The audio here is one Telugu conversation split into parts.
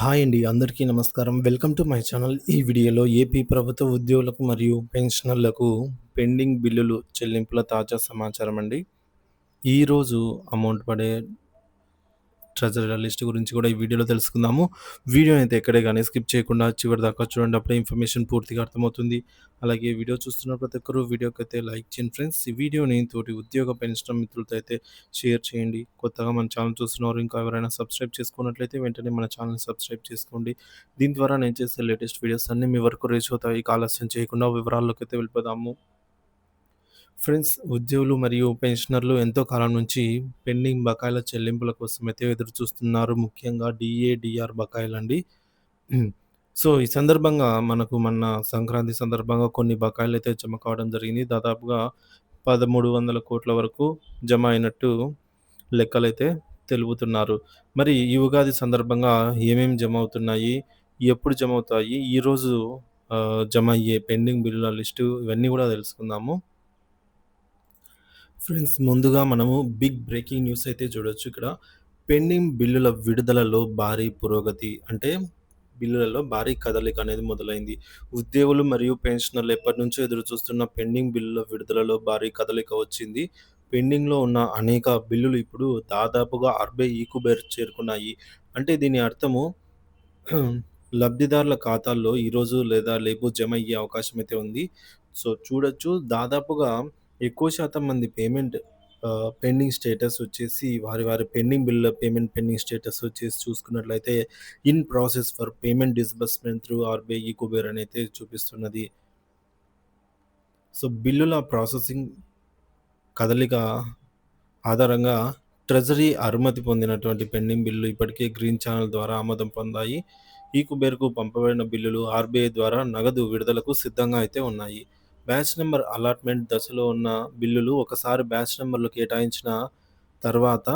హాయ్ అండి. అందరికీ నమస్కారం. Welcome to my channel. ఈ వీడియోలో ఏపీ ప్రభుత్వ ఉద్యోగులకు మరియు పెన్షనర్లకు పెండింగ్ బిల్లులు చెల్లింపుల తాజా సమాచారం అండి. ఈరోజు అమౌంట్ పడే ట్రెజరీల లిస్ట్ గురించి కూడా ఈ వీడియోలో తెలుసుకుందాము. వీడియోని అయితే ఎక్కడే కానీ స్కిప్ చేయకుండా చివరి దాకా చూడండి. అప్పుడే ఇన్ఫర్మేషన్ పూర్తిగా అర్థమవుతుంది. అలాగే వీడియో చూస్తున్న ప్రతి ఒక్కరు వీడియోకైతే లైక్ చేయండి ఫ్రెండ్స్. ఈ వీడియోని తోటి ఉద్యోగ పెంచడం మిత్రులతో అయితే షేర్ చేయండి. కొత్తగా మన ఛానల్ చూస్తున్నవారు ఇంకా ఎవరైనా సబ్స్క్రైబ్ చేసుకున్నట్లయితే వెంటనే మన ఛానల్ సబ్స్క్రైబ్ చేసుకోండి. దీని ద్వారా నేను చేసే లేటెస్ట్ వీడియోస్ అన్నీ మీ వరకు రీచ్ అవుతాయి. ఆలస్యం చేయకుండా వివరాల్లోకైతే వెళ్ళిపోదాము. ఫ్రెండ్స్ ఉద్యోగులు మరియు పెన్షనర్లు ఎంతో కాలం నుంచి పెండింగ్ బకాయిల చెల్లింపుల కోసమైతే ఎదురు చూస్తున్నారు. ముఖ్యంగా డిఏడిఆర్ బకాయిలు బకాయిలండి. సో, ఈ సందర్భంగా మనకు మొన్న సంక్రాంతి సందర్భంగా కొన్ని బకాయిలైతే జమ కావడం జరిగింది. దాదాపుగా పదమూడు వందల కోట్ల వరకు జమ అయినట్టు లెక్కలైతే తెలుపుతున్నారు. మరి ఈ ఉగాది సందర్భంగా ఏమేమి జమ అవుతున్నాయి? ఎప్పుడు జమ అవుతాయి? ఈరోజు జమ అయ్యే పెండింగ్ బిల్లుల లిస్టు ఇవన్నీ కూడా తెలుసుకుందాము. ఫ్రెండ్స్ ముందుగా మనము బిగ్ బ్రేకింగ్ న్యూస్ అయితే చూడొచ్చు ఇక్కడ. పెండింగ్ బిల్లుల విడుదలలో భారీ పురోగతి. అంటే బిల్లులలో భారీ కదలిక అనేది మొదలైంది. ఉద్యోగులు మరియు పెన్షనర్లు ఎప్పటినుంచో ఎదురు చూస్తున్న పెండింగ్ బిల్లుల విడుదలలో భారీ కదలిక వచ్చింది. పెండింగ్‌లో ఉన్న అనేక బిల్లులు ఇప్పుడు దాదాపుగా అరబై ఈకుబేర్ చేరుకున్నాయి. అంటే దీని అర్థము లబ్ధిదారుల ఖాతాల్లో ఈరోజు లేదా రేపు జమ అయ్యే అవకాశం అయితే ఉంది. సో, చూడొచ్చు దాదాపుగా ఎక్కువ శాతం మంది పేమెంట్ ఆహ్, పెండింగ్ స్టేటస్ వచ్చేసి వారి వారి పెండింగ్ బిల్లుల పేమెంట్ పెండింగ్ స్టేటస్ వచ్చేసి చూసుకున్నట్లయితే in process for payment disbursement through RBI Kuber అని అయితే చూపిస్తున్నది. సో, బిల్లుల ప్రాసెసింగ్ కదలిక ఆధారంగా ట్రెజరీ అనుమతి పొందినటువంటి పెండింగ్ బిల్లులు ఇప్పటికే గ్రీన్ ఛానెల్ ద్వారా ఆమోదం పొందాయి. ఈ కుబేర్‌కు పంపబడిన బిల్లులు ఆర్‌బీఐ ద్వారా నగదు విడుదలకు సిద్ధంగా అయితే ఉన్నాయి. బ్యాచ్ నెంబర్ అలాట్‌మెంట్ దశలో ఉన్న బిల్లులు ఒకసారి బ్యాచ్ నెంబర్లు కేటాయించిన తర్వాత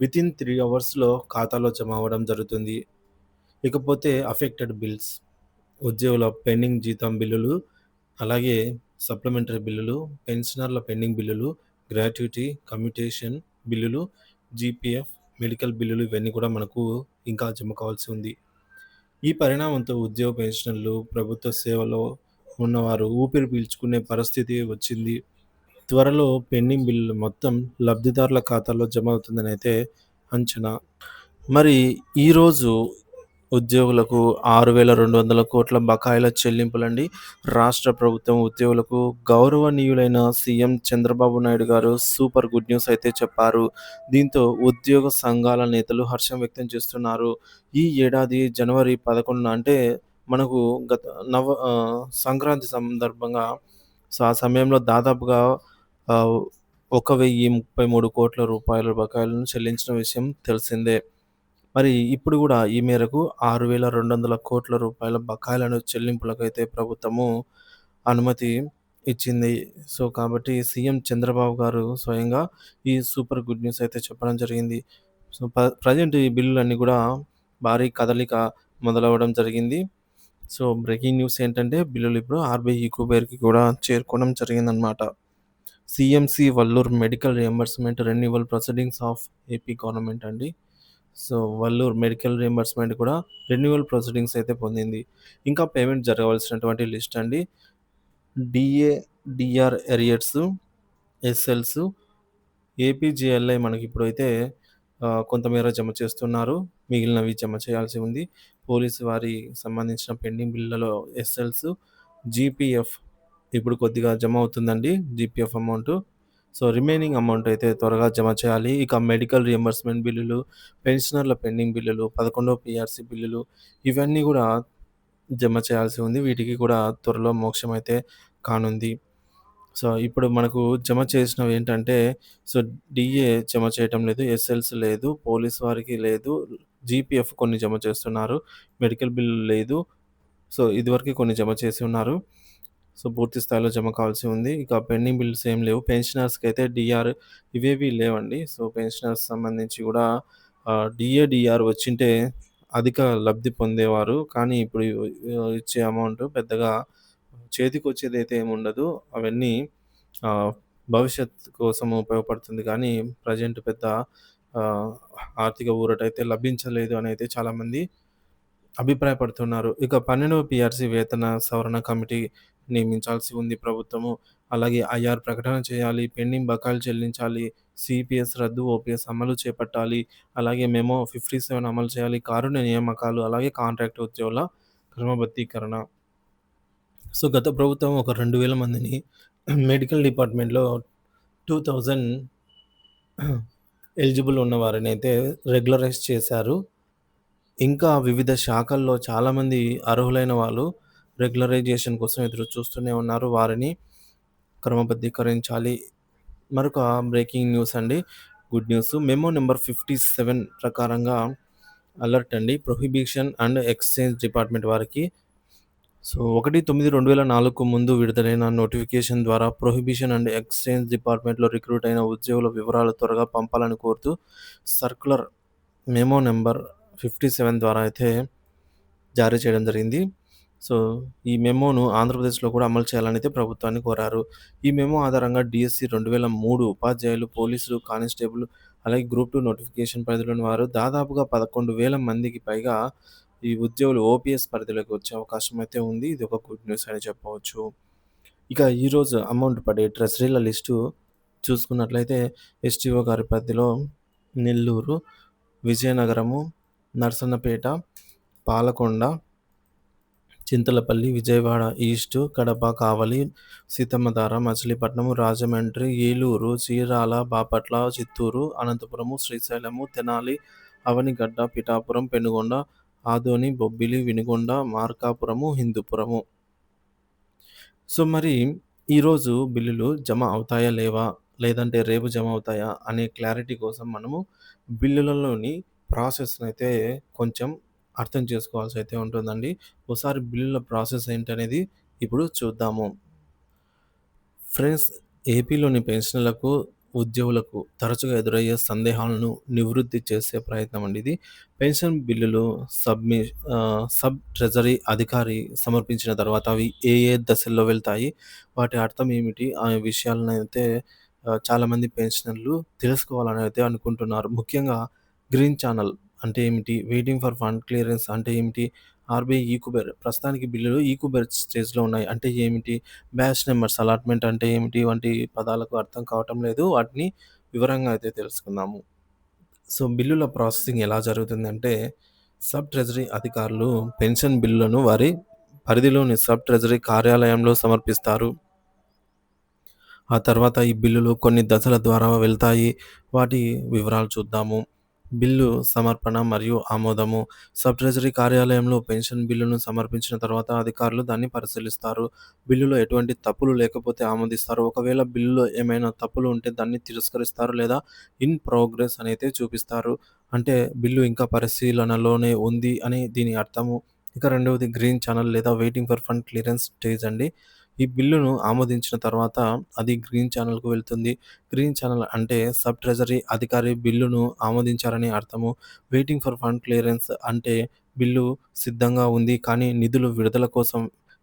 వితిన్ త్రీ అవర్స్‌లో ఖాతాలో జమ అవ్వడం జరుగుతుంది. ఇకపోతే అఫెక్టెడ్ బిల్స్ ఉద్యోగుల పెండింగ్ జీతం బిల్లులు, అలాగే సప్లిమెంటరీ బిల్లులు, పెన్షనర్ల పెండింగ్ బిల్లులు, గ్రాట్యుటీ, కమ్యూటేషన్ బిల్లులు, జీపీఎఫ్, మెడికల్ బిల్లులు ఇవన్నీ కూడా మనకు ఇంకా జమ కావాల్సి ఉంది. ఈ పరిణామంతో ఉద్యోగ పెన్షనర్లు, ప్రభుత్వ సేవలో ఉన్నవారు ఊపిరి పీల్చుకునే పరిస్థితి వచ్చింది. త్వరలో పెండింగ్ బిల్లులు మొత్తం లబ్ధిదారుల ఖాతాలో జమ అవుతుందని అయితే అంచనా. మరి ఈరోజు ఉద్యోగులకు ఆరు వేల రెండు వందల కోట్ల బకాయిల చెల్లింపులండి. రాష్ట్ర ప్రభుత్వం ఉద్యోగులకు గౌరవనీయులైన సీఎం చంద్రబాబు నాయుడు గారు సూపర్ గుడ్ న్యూస్ అయితే చెప్పారు. దీంతో ఉద్యోగ సంఘాల నేతలు హర్షం వ్యక్తం చేస్తున్నారు. ఈ ఏడాది జనవరి 11న అంటే మనకు గత నవ సంక్రాంతి సందర్భంగా సో, ఆ సమయంలో దాదాపుగా ఒక వెయ్యి ముప్పై మూడు కోట్ల రూపాయల బకాయిలను చెల్లించిన విషయం తెలిసిందే. మరి ఇప్పుడు కూడా ఈ మేరకు ఆరు వేల రెండు వందల కోట్ల రూపాయల బకాయిలను చెల్లింపులకైతే ప్రభుత్వము అనుమతి ఇచ్చింది. సో, కాబట్టి సీఎం చంద్రబాబు గారు స్వయంగా ఈ సూపర్ గుడ్ న్యూస్ అయితే చెప్పడం జరిగింది. సో, ప ప్రెజెంట్ ఈ బిల్లులన్నీ కూడా భారీ కదలిక మొదలవ్వడం జరిగింది. సో, బ్రేకింగ్ న్యూస్ ఏంటంటే బిల్లులు ఇప్పుడు ఆర్‌బీఐ ఈకోబేర్కి కూడా చేరుకోవడం జరిగిందనమాట. CMC Vellore medical reimbursement renewal proceedings of AP government అండి. సో, వల్లూర్ మెడికల్ రియంబర్స్‌మెంట్ కూడా రెన్యువల్ ప్రొసీడింగ్స్ అయితే పొందింది. ఇంకా పేమెంట్ జరగవలసినటువంటి లిస్ట్ అండి. DA, DR arrears, SLs, APGLI మనకి ఇప్పుడైతే కొంతమేర జమ చేస్తున్నారు. మిగిలినవి జమ చేయాల్సి ఉంది. పోలీసు వారి సంబంధించిన పెండింగ్ బిల్లులలో ఎస్ఎల్స్, జీపీఎఫ్ ఇప్పుడు కొద్దిగా జమ అవుతుందండి. GPF amount. So, remaining amount అయితే త్వరగా జమ చేయాలి. ఇక మెడికల్ రియంబర్స్‌మెంట్ బిల్లులు, పెన్షనర్ల పెండింగ్ బిల్లులు, పదకొండో పిఆర్సీ బిల్లులు ఇవన్నీ కూడా జమ చేయాల్సి ఉంది. వీటికి కూడా త్వరలో మోక్షం అయితే కానుంది. సో, ఇప్పుడు మనకు జమ చేసినవి ఏంటంటే సో, డీఏ జమ చేయటం లేదు. ఎస్ఎల్స్ లేదు. పోలీస్ వారికి లేదు. జీపీఎఫ్ కొన్ని జమ చేస్తున్నారు. మెడికల్ బిల్ లేదు. సో, ఇదివరకే కొన్ని జమ చేసి ఉన్నారు. సో, పూర్తి స్థాయిలో జమ కావాల్సి ఉంది. ఇక పెండింగ్ బిల్స్ ఏం లేవు. పెన్షనర్స్కి అయితే డిఆర్ ఇవేవి లేవండి. సో, పెన్షనర్స్ సంబంధించి కూడా ఆహ్, వచ్చింటే అధిక లబ్ధి పొందేవారు. కానీ ఇప్పుడు ఇచ్చే అమౌంట్ పెద్దగా చేతికొచ్చేదైతే ఏముండదు. అవన్నీ భవిష్యత్ కోసం ఉపయోగపడుతుంది కానీ ప్రెజెంట్ పెద్ద ఆర్థిక ఊరటైతే లభించలేదు అని అయితే చాలామంది అభిప్రాయపడుతున్నారు. ఇక పన్నెండవ పిఆర్సీ వేతన సవరణ కమిటీ నియమించాల్సి ఉంది ప్రభుత్వము. అలాగే ఐఆర్ ప్రకటన చేయాలి. పెండింగ్ బకాయిలు చెల్లించాలి. సీపీఎస్ రద్దు, ఓపీఎస్ అమలు చేపట్టాలి. అలాగే మెమో 57 అమలు చేయాలి. కారుణ్య నియామకాలు, అలాగే కాంట్రాక్ట్ ఉద్యోగుల క్రమబద్ధీకరణ. సో, గత ప్రభుత్వం ఒక 2000 మందిని మెడికల్ డిపార్ట్‌మెంట్‌లో 2000 ఎలిజిబుల్ ఉన్న అయితే రెగ్యులరైజ్ చేశారు. ఇంకా వివిధ శాఖల్లో చాలామంది అర్హులైన వాళ్ళు రెగ్యులరైజేషన్ కోసం ఎదురు చూస్తూనే ఉన్నారు. వారిని క్రమబద్ధీకరించాలి. మరొక బ్రేకింగ్ న్యూస్ అండి. Good news. Memo number fifty seven ప్రకారంగా అలర్ట్ అండి. ప్రొహిబిషన్ అండ్ ఎక్స్‌చేంజ్ డిపార్ట్‌మెంట్ వారికి సో, 1/9/2004కు ముందు విడుదలైన నోటిఫికేషన్ ద్వారా ప్రొహిబిషన్ అండ్ ఎక్స్‌చేంజ్ డిపార్ట్‌మెంట్‌లో రిక్రూట్ అయిన ఉద్యోగుల వివరాలు త్వరగా పంపాలని కోరుతూ circular memo number fifty seven ద్వారా అయితే జారీ చేయడం జరిగింది. సో, ఈ మెమోను ఆంధ్రప్రదేశ్‌లో కూడా అమలు చేయాలని అయితే ప్రభుత్వాన్ని కోరారు. ఈ మెమో ఆధారంగా డిఎస్సి రెండు వేల మూడు ఉపాధ్యాయులు, పోలీసులు, కానిస్టేబుల్ అలాగే గ్రూప్ టూ నోటిఫికేషన్ పరిధిలోని వారు దాదాపుగా 11,000 మందికి పైగా ఈ ఉద్యోగులు ఓపీఎస్ పరిధిలోకి వచ్చే అవకాశం అయితే ఉంది. ఇది ఒక గుడ్ న్యూస్ అని చెప్పవచ్చు. ఇక ఈరోజు అమౌంట్ పడే ట్రెజరీల లిస్టు చూసుకున్నట్లయితే ఎస్టీఓ గారి పరిధిలో నెల్లూరు, విజయనగరము, నరసన్నపేట, పాలకొండ, చింతలపల్లి, విజయవాడ ఈస్ట్, కడప, కావలి, సీతమ్మధార, మచిలీపట్నం, రాజమండ్రి, ఏలూరు, చీరాల, బాపట్ల, చిత్తూరు, అనంతపురము, శ్రీశైలము, తెనాలి, అవనిగడ్డ, పిఠాపురం, పెనుగొండ, ఆదోని, బొబ్బిలి, వినుగొండ మార్కాపురము, హిందూపురము. సో, మరి ఈరోజు బిల్లులు జమ అవుతాయా? లేవా? లేదంటే రేపు జమ అవుతాయా? అనే క్లారిటీ కోసం మనము బిల్లులలోని అయితే కొంచెం అర్థం చేసుకోవాల్సి అయితే ఉంటుందండి. ఒకసారి బిల్లుల ప్రాసెస్ ఏంటనేది ఇప్పుడు చూద్దాము. ఫ్రెండ్స్ ఏపీలోని పెన్షన్లకు ఉద్యోగులకు తరచుగా ఎదురయ్యే సందేహాలను నివృత్తి చేసే ప్రయత్నం అండి ఇది. పెన్షన్ బిల్లులు సబ్‌మి సబ్ ట్రెజరీ అధికారి సమర్పించిన తర్వాత అవి ఏ ఏ దశల్లో వెళ్తాయి? వాటి అర్థం ఏమిటి? ఆ విషయాలనైతే అయితే చాలామంది పెన్షనర్లు తెలుసుకోవాలని అయితే అనుకుంటున్నారు. ముఖ్యంగా గ్రీన్ ఛానల్ అంటే ఏమిటి? వెయిటింగ్ ఫర్ ఫండ్ క్లియరెన్స్ అంటే ఏమిటి? ఆర్‌బీఐ ఈకుబెర్ ప్రస్తుతానికి బిల్లులు ఈకుబెర్ స్టేజ్‌లో ఉన్నాయి. అంటే ఏమిటి? బ్యాచ్ నెంబర్స్ అలాట్‌మెంట్ అంటే ఏమిటి? వంటి పదాలకు అర్థం కావటం లేదు. వాటిని వివరంగా అయితే తెలుసుకుందాము. సో, బిల్లుల ప్రాసెసింగ్ ఎలా జరుగుతుందంటే సబ్ ట్రెజరీ అధికారులు పెన్షన్ బిల్లులను వారి పరిధిలోని సబ్ ట్రెజరీ కార్యాలయంలో సమర్పిస్తారు. ఆ తర్వాత ఈ బిల్లులు కొన్ని దశల ద్వారా వెళ్తాయి. వాటి వివరాలు చూద్దాము. బిల్లు సమర్పణ మరియు ఆమోదము. సబ్ ట్రెజరీ కార్యాలయంలో పెన్షన్ బిల్లును సమర్పించిన తర్వాత అధికారులు దాన్ని పరిశీలిస్తారు. బిల్లులో ఎటువంటి తప్పులు లేకపోతే ఆమోదిస్తారు. ఒకవేళ బిల్లులో ఏమైనా తప్పులు ఉంటే దాన్ని తిరస్కరిస్తారు లేదా ఇన్ ప్రోగ్రెస్ అనైతే చూపిస్తారు. అంటే బిల్లు ఇంకా పరిశీలనలోనే ఉంది అని దీని అర్థము. ఇక రెండవది గ్రీన్ ఛానల్ లేదా waiting for fund clearance stage అండి. ఈ బిల్లును ఆమోదించిన తర్వాత అది గ్రీన్ ఛానల్‌కు వెళ్తుంది. గ్రీన్ ఛానల్ అంటే సబ్ ట్రెజరీ అధికారి బిల్లును ఆమోదించారని అర్థము. వెయిటింగ్ ఫర్ ఫండ్ క్లియరెన్స్ అంటే బిల్లు సిద్ధంగా ఉంది కానీ నిధులు విడుదల కోసం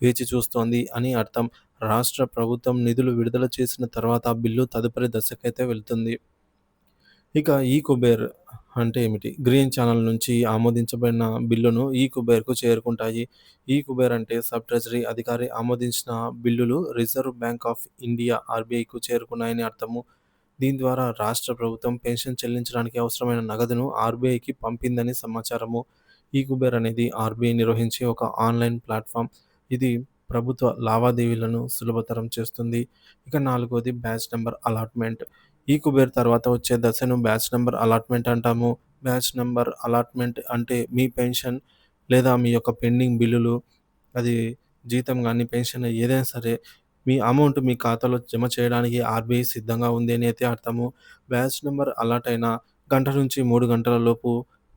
వేచి చూస్తోంది అని అర్థం. రాష్ట్ర ప్రభుత్వం నిధులు విడుదల చేసిన తర్వాత బిల్లు తదుపరి దశకైతే వెళ్తుంది. ఇక ఈ కుబేర్ అంటే ఏమిటి? గ్రీన్ ఛానల్ నుంచి ఆమోదించబడిన బిల్లును ఈ కుబేర్కు చేరుకుంటాయి. ఈ కుబేర్ అంటే సబ్ ట్రెజరీ అధికారి ఆమోదించిన బిల్లులు రిజర్వ్ బ్యాంక్ ఆఫ్ ఇండియా ఆర్‌బీఐకు చేరుకున్నాయని అర్థము. దీని ద్వారా రాష్ట్ర ప్రభుత్వం పెన్షన్ చెల్లించడానికి అవసరమైన నగదును ఆర్‌బీఐకి పంపిందని సమాచారము. ఈ కుబేర్ అనేది ఆర్‌బీఐ నిర్వహించే ఒక ఆన్‌లైన్ ప్లాట్ఫామ్ ఇది ప్రభుత్వ లావాదేవీలను సులభతరం చేస్తుంది. ఇక నాలుగోది బ్యాచ్ నెంబర్ అలాట్‌మెంట్. ఈ కుబేర్ తర్వాత వచ్చే దశను బ్యాచ్ నెంబర్ అలాట్‌మెంట్ అంటాము. బ్యాచ్ నెంబర్ అలాట్‌మెంట్ అంటే మీ పెన్షన్ లేదా మీ యొక్క పెండింగ్ బిల్లులు అది జీతం కానీ పెన్షన్ ఏదైనా సరే మీ అమౌంట్ మీ ఖాతాలో జమ చేయడానికి ఆర్‌బీఐ సిద్ధంగా ఉంది అని అయితే అర్థము. బ్యాచ్ నెంబర్ అలాట్ అయిన గంట నుంచి మూడు గంటల లోపు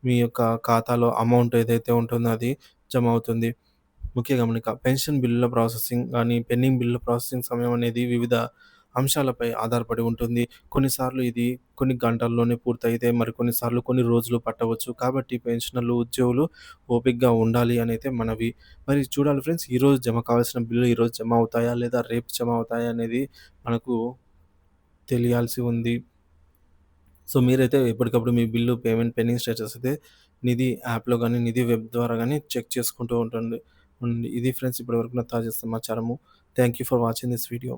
మీ యొక్క ఖాతాలో అమౌంట్ ఏదైతే ఉంటుందో అది జమ అవుతుంది. ముఖ్య గమనిక పెన్షన్ బిల్లుల ప్రాసెసింగ్ కానీ పెండింగ్ బిల్లుల ప్రాసెసింగ్ సమయం అనేది వివిధ అంశాలపై ఆధారపడి ఉంటుంది. కొన్నిసార్లు ఇది కొన్ని గంటల్లోనే పూర్తయితే మరికొన్నిసార్లు కొన్ని రోజులు పట్టవచ్చు. కాబట్టి పెన్షనర్లు, ఉద్యోగులు ఓపికగా ఉండాలి అని అయితే మనవి. మరి చూడాలి ఫ్రెండ్స్ ఈరోజు జమ కావాల్సిన బిల్లులు ఈరోజు జమ అవుతాయా? లేదా రేపు జమ అవుతాయా? అనేది మనకు తెలియాల్సి ఉంది. సో, మీరైతే ఎప్పటికప్పుడు మీ బిల్లు పేమెంట్ పెండింగ్ స్టేటస్ అయితే నిధి యాప్‌లో కానీ నిధి వెబ్ ద్వారా కానీ చెక్ చేసుకుంటూ ఉంటుంది ఉండి ఇది ఫ్రెండ్స్ ఇప్పటివరకు నా తాజా సమాచారము. Thank you for watching this video.